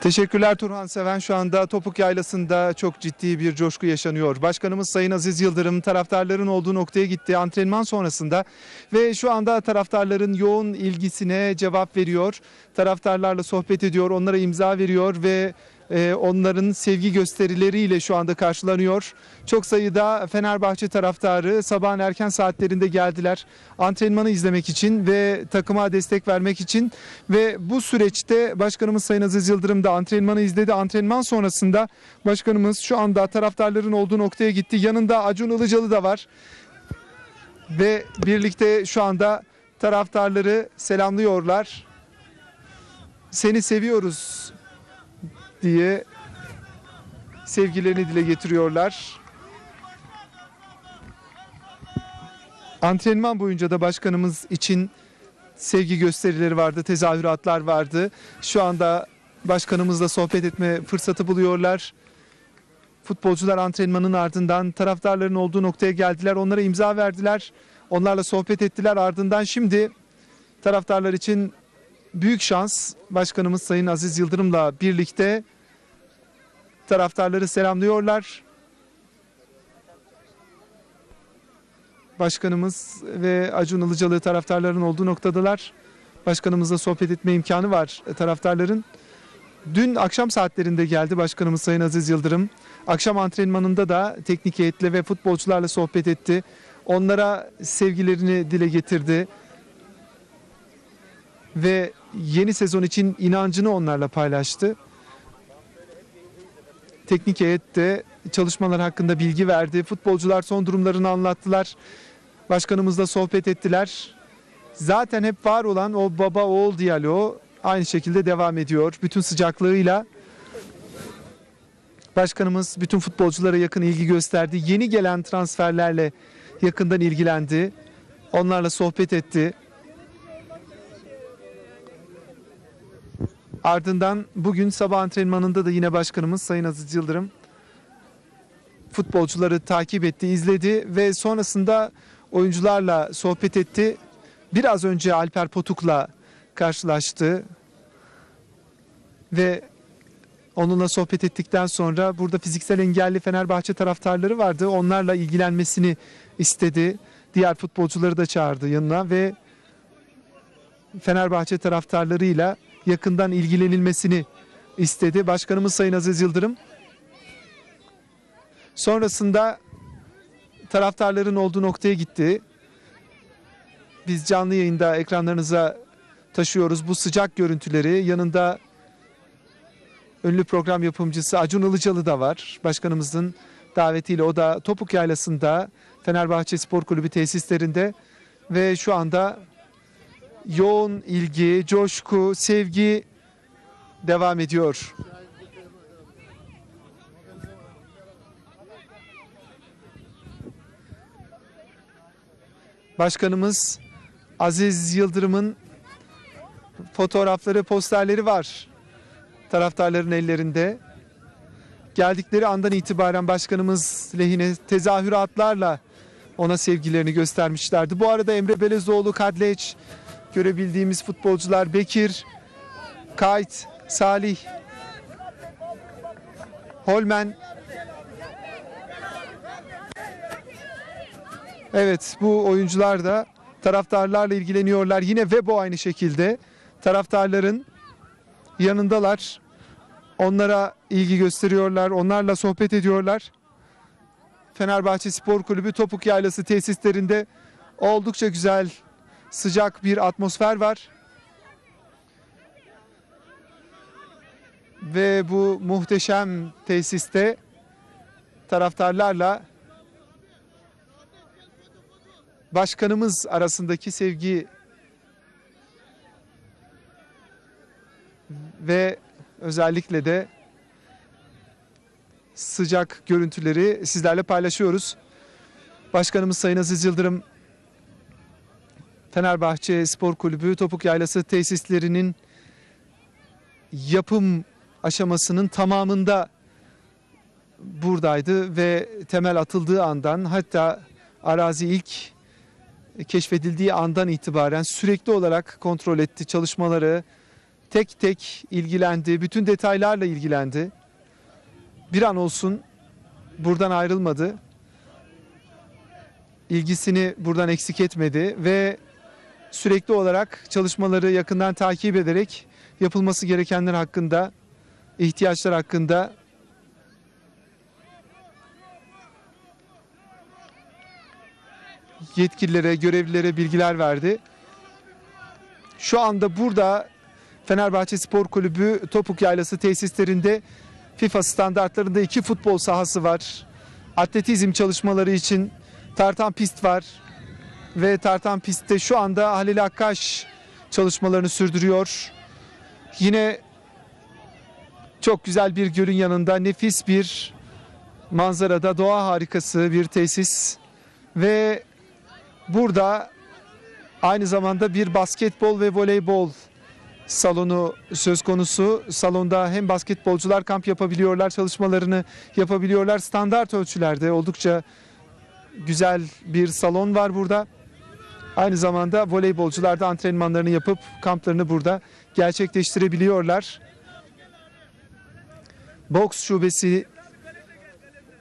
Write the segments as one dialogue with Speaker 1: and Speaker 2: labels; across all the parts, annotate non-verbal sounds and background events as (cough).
Speaker 1: Teşekkürler Turhan Seven. Şu anda Topuk Yaylası'nda çok ciddi bir coşku yaşanıyor. Başkanımız Sayın Aziz Yıldırım taraftarların olduğu noktaya gitti antrenman sonrasında ve şu anda taraftarların yoğun ilgisine cevap veriyor. Taraftarlarla sohbet ediyor, onlara imza veriyor ve e, onların sevgi gösterileriyle şu anda karşılanıyor. Çok sayıda Fenerbahçe taraftarı sabahın erken saatlerinde geldiler antrenmanı izlemek için ve takıma destek vermek için ve bu süreçte Başkanımız Sayın Aziz Yıldırım da antrenmanı izledi. Antrenman sonrasında Başkanımız şu anda taraftarların olduğu noktaya gitti. Yanında Acun Ilıcalı da var ve birlikte şu anda taraftarları selamlıyorlar. Seni seviyoruz diye sevgilerini dile getiriyorlar. Antrenman boyunca da başkanımız için sevgi gösterileri vardı, tezahüratlar vardı. Şu anda başkanımızla sohbet etme fırsatı buluyorlar. Futbolcular antrenmanın ardından taraftarların olduğu noktaya geldiler. Onlara imza verdiler. Onlarla sohbet ettiler. Ardından şimdi taraftarlar için büyük şans başkanımız Sayın Aziz Yıldırım'la birlikte taraftarları selamlıyorlar. Başkanımız ve Acun Ilıcalı taraftarların olduğu noktadalar. Başkanımızla sohbet etme imkanı var taraftarların. Dün akşam saatlerinde geldi Başkanımız Sayın Aziz Yıldırım. Akşam antrenmanında da teknik heyetle ve futbolcularla sohbet etti. Onlara sevgilerini dile getirdi. Ve yeni sezon için inancını onlarla paylaştı. Teknik heyet de çalışmalar hakkında bilgi verdi. Futbolcular son durumlarını anlattılar. Başkanımızla sohbet ettiler. Zaten hep var olan o baba oğul diyaloğu aynı şekilde devam ediyor. Bütün sıcaklığıyla Başkanımız bütün futbolculara yakın ilgi gösterdi. Yeni gelen transferlerle yakından ilgilendi. Onlarla sohbet etti. Ardından bugün sabah antrenmanında da yine başkanımız Sayın Aziz Yıldırım futbolcuları takip etti, izledi ve sonrasında oyuncularla sohbet etti. Biraz önce Alper Potuk'la karşılaştı ve onunla sohbet ettikten sonra burada fiziksel engelli Fenerbahçe taraftarları vardı. Onlarla ilgilenmesini istedi. Diğer futbolcuları da çağırdı yanına ve Fenerbahçe taraftarlarıyla yakından ilgilenilmesini istedi. Başkanımız Sayın Aziz Yıldırım. Sonrasında taraftarların olduğu noktaya gitti. Biz canlı yayında ekranlarınıza taşıyoruz bu sıcak görüntüleri. Yanında ünlü program yapımcısı Acun Ilıcalı da var. Başkanımızın davetiyle o da Topuk Yaylası'nda Fenerbahçe Spor Kulübü tesislerinde ve şu anda yoğun ilgi, coşku, sevgi devam ediyor. Başkanımız Aziz Yıldırım'ın fotoğrafları, posterleri var taraftarların ellerinde. Geldikleri andan itibaren başkanımız lehine tezahüratlarla ona sevgilerini göstermişlerdi. Bu arada Emre Belezoğlu, Kadleç, görebildiğimiz futbolcular Bekir, Kayt, Salih, Holmen. Evet bu oyuncular da taraftarlarla ilgileniyorlar. Yine Vebo aynı şekilde taraftarların yanındalar. Onlara ilgi gösteriyorlar. Onlarla sohbet ediyorlar. Fenerbahçe Spor Kulübü Topuk Yaylası tesislerinde oldukça güzel sıcak bir atmosfer var. Ve bu muhteşem tesiste taraftarlarla başkanımız arasındaki sevgi ve özellikle de sıcak görüntüleri sizlerle paylaşıyoruz. Başkanımız Sayın Aziz Yıldırım Fenerbahçe Spor Kulübü Topuk Yaylası tesislerinin yapım aşamasının tamamında buradaydı ve temel atıldığı andan hatta arazi ilk keşfedildiği andan itibaren sürekli olarak kontrol etti çalışmaları, tek tek ilgilendi, bütün detaylarla ilgilendi. Bir an olsun buradan ayrılmadı. İlgisini buradan eksik etmedi ve sürekli olarak çalışmaları yakından takip ederek yapılması gerekenler hakkında, ihtiyaçlar hakkında yetkililere, görevlilere bilgiler verdi. Şu anda burada Fenerbahçe Spor Kulübü Topuk Yaylası tesislerinde FIFA standartlarında iki futbol sahası var. Atletizm çalışmaları için tartan pist var. Ve tartan pistte şu anda Halil Akkaş çalışmalarını sürdürüyor. Yine çok güzel bir gölün yanında nefis bir manzarada doğa harikası bir tesis ve burada aynı zamanda bir basketbol ve voleybol salonu söz konusu. Salonda hem basketbolcular kamp yapabiliyorlar, çalışmalarını yapabiliyorlar. Standart ölçülerde oldukça güzel bir salon var burada. Aynı zamanda voleybolcular da antrenmanlarını yapıp kamplarını burada gerçekleştirebiliyorlar. Boks şubesi,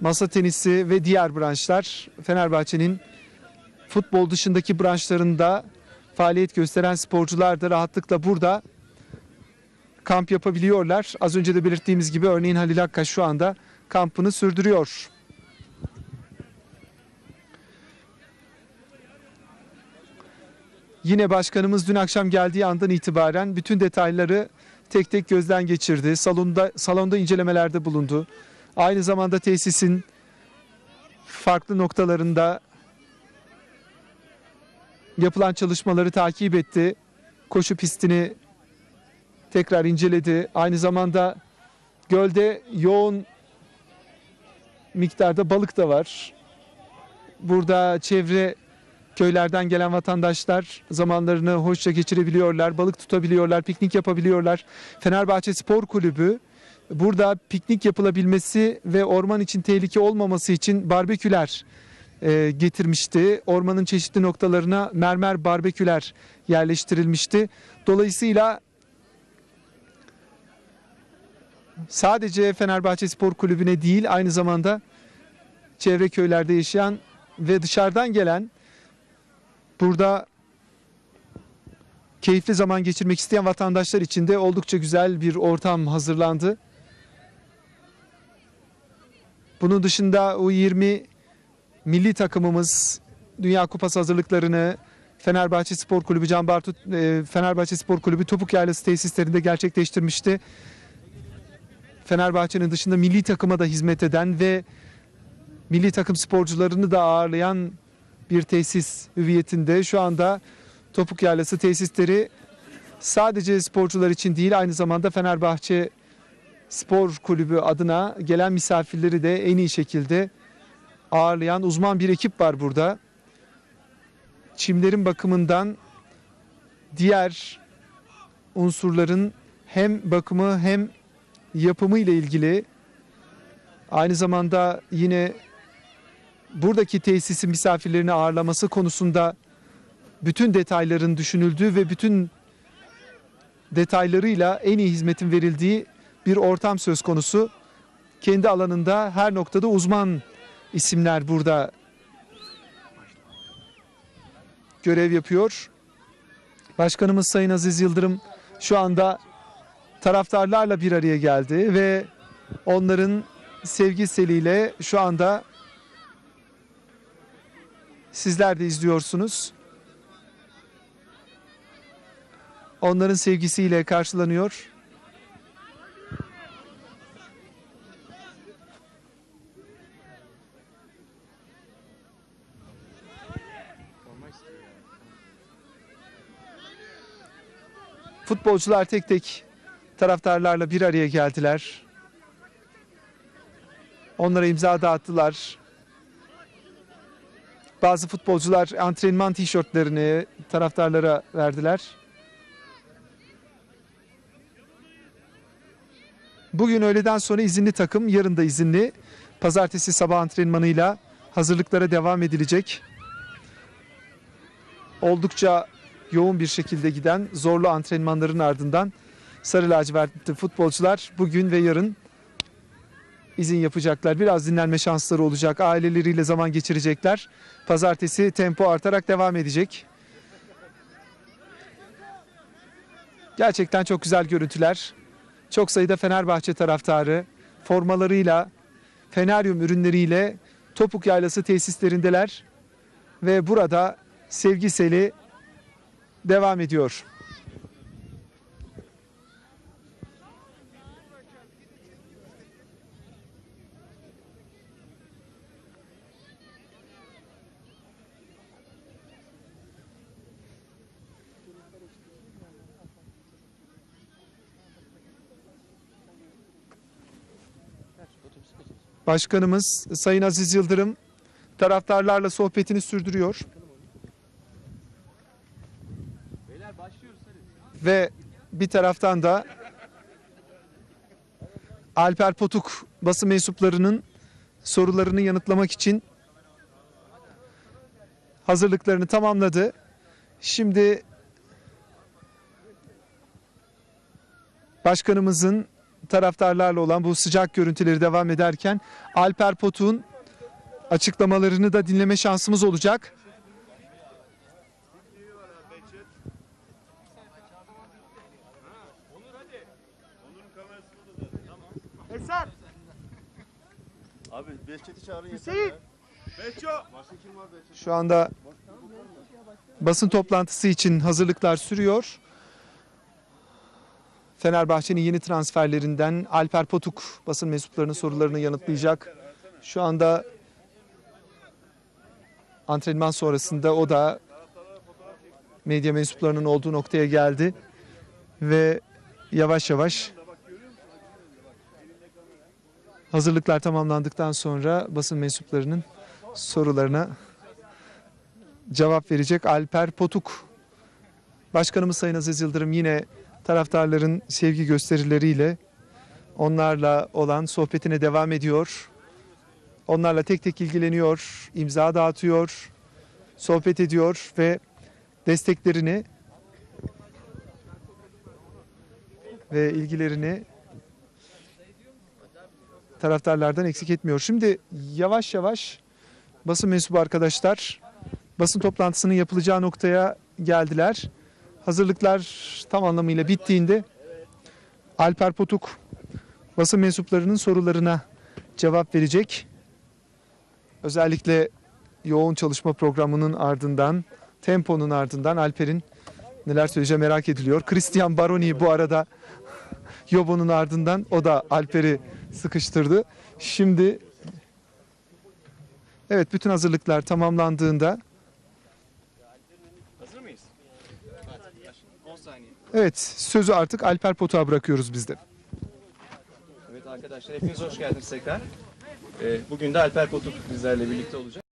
Speaker 1: masa tenisi ve diğer branşlar Fenerbahçe'nin futbol dışındaki branşlarında faaliyet gösteren sporcular da rahatlıkla burada kamp yapabiliyorlar. Az önce de belirttiğimiz gibi örneğin Halil Akkaş şu anda kampını sürdürüyor. Yine başkanımız dün akşam geldiği andan itibaren bütün detayları tek tek gözden geçirdi. Salonda salonda incelemelerde bulundu. Aynı zamanda tesisin farklı noktalarında yapılan çalışmaları takip etti. Koşu pistini tekrar inceledi. Aynı zamanda gölde yoğun miktarda balık da var. Burada çevre köylerden gelen vatandaşlar zamanlarını hoşça geçirebiliyorlar, balık tutabiliyorlar, piknik yapabiliyorlar. Fenerbahçe Spor Kulübü burada piknik yapılabilmesi ve orman için tehlike olmaması için barbeküler e, getirmişti. Ormanın çeşitli noktalarına mermer barbeküler yerleştirilmişti. Dolayısıyla sadece Fenerbahçe Spor Kulübü'ne değil aynı zamanda çevre köylerde yaşayan ve dışarıdan gelen burada keyifli zaman geçirmek isteyen vatandaşlar için de oldukça güzel bir ortam hazırlandı. Bunun dışında U20 milli takımımız Dünya Kupası hazırlıklarını Fenerbahçe Spor Kulübü Can Bartu e, Fenerbahçe Spor Kulübü Topuk Yaylası tesislerinde gerçekleştirmişti. Fenerbahçe'nin dışında milli takıma da hizmet eden ve milli takım sporcularını da ağırlayan bir tesis hüviyetinde şu anda Topuk Yaylası tesisleri sadece sporcular için değil aynı zamanda Fenerbahçe Spor Kulübü adına gelen misafirleri de en iyi şekilde ağırlayan uzman bir ekip var burada. Çimlerin bakımından diğer unsurların hem bakımı hem yapımı ile ilgili aynı zamanda yine buradaki tesisin misafirlerini ağırlaması konusunda bütün detayların düşünüldüğü ve bütün detaylarıyla en iyi hizmetin verildiği bir ortam söz konusu. Kendi alanında her noktada uzman isimler burada görev yapıyor. Başkanımız Sayın Aziz Yıldırım şu anda taraftarlarla bir araya geldi ve onların sevgi seliyle şu anda sizler de izliyorsunuz. Onların sevgisiyle karşılanıyor. Futbolcular tek tek taraftarlarla bir araya geldiler. Onlara imza dağıttılar. Bazı futbolcular antrenman tişörtlerini taraftarlara verdiler. Bugün öğleden sonra izinli takım, yarın da izinli. Pazartesi sabah antrenmanıyla hazırlıklara devam edilecek. Oldukça yoğun bir şekilde giden zorlu antrenmanların ardından Sarı lacivertli futbolcular bugün ve yarın izin yapacaklar. Biraz dinlenme şansları olacak. Aileleriyle zaman geçirecekler. Pazartesi tempo artarak devam edecek. Gerçekten çok güzel görüntüler. Çok sayıda Fenerbahçe taraftarı formalarıyla, Feneryum ürünleriyle Topuk Yaylası tesislerindeler ve burada sevgi seli devam ediyor. Başkanımız Sayın Aziz Yıldırım taraftarlarla sohbetini sürdürüyor. Ve bir taraftan da Alper Potuk basın mensuplarının sorularını yanıtlamak için hazırlıklarını tamamladı. Şimdi başkanımızın taraftarlarla olan bu sıcak görüntüleri devam ederken Alper Potuk'un açıklamalarını da dinleme şansımız olacak.
Speaker 2: Eser,
Speaker 3: Abi Behçet'i çağırın
Speaker 2: Hüseyin.
Speaker 3: ya. Behço. Başka kim var Behçet?
Speaker 1: Şu anda basın toplantısı için hazırlıklar sürüyor. Fenerbahçe'nin yeni transferlerinden Alper Potuk basın mensuplarının sorularını yanıtlayacak. Şu anda antrenman sonrasında o da medya mensuplarının olduğu noktaya geldi ve yavaş yavaş hazırlıklar tamamlandıktan sonra basın mensuplarının sorularına cevap verecek Alper Potuk. Başkanımız Sayın Aziz Yıldırım yine taraftarların sevgi gösterileriyle onlarla olan sohbetine devam ediyor. Onlarla tek tek ilgileniyor, imza dağıtıyor, sohbet ediyor ve desteklerini ve ilgilerini taraftarlardan eksik etmiyor. Şimdi yavaş yavaş basın mensubu arkadaşlar basın toplantısının yapılacağı noktaya geldiler. Hazırlıklar tam anlamıyla bittiğinde Alper Potuk basın mensuplarının sorularına cevap verecek. Özellikle yoğun çalışma programının ardından, temponun ardından Alper'in neler söyleyeceği merak ediliyor. Christian Baroni bu arada (laughs) Yobo'nun ardından o da Alper'i sıkıştırdı. Şimdi evet bütün hazırlıklar tamamlandığında evet sözü artık Alper Potuk'a bırakıyoruz biz de.
Speaker 4: Evet arkadaşlar hepiniz hoş geldiniz tekrar. Ee, bugün de Alper Potuk bizlerle birlikte olacak.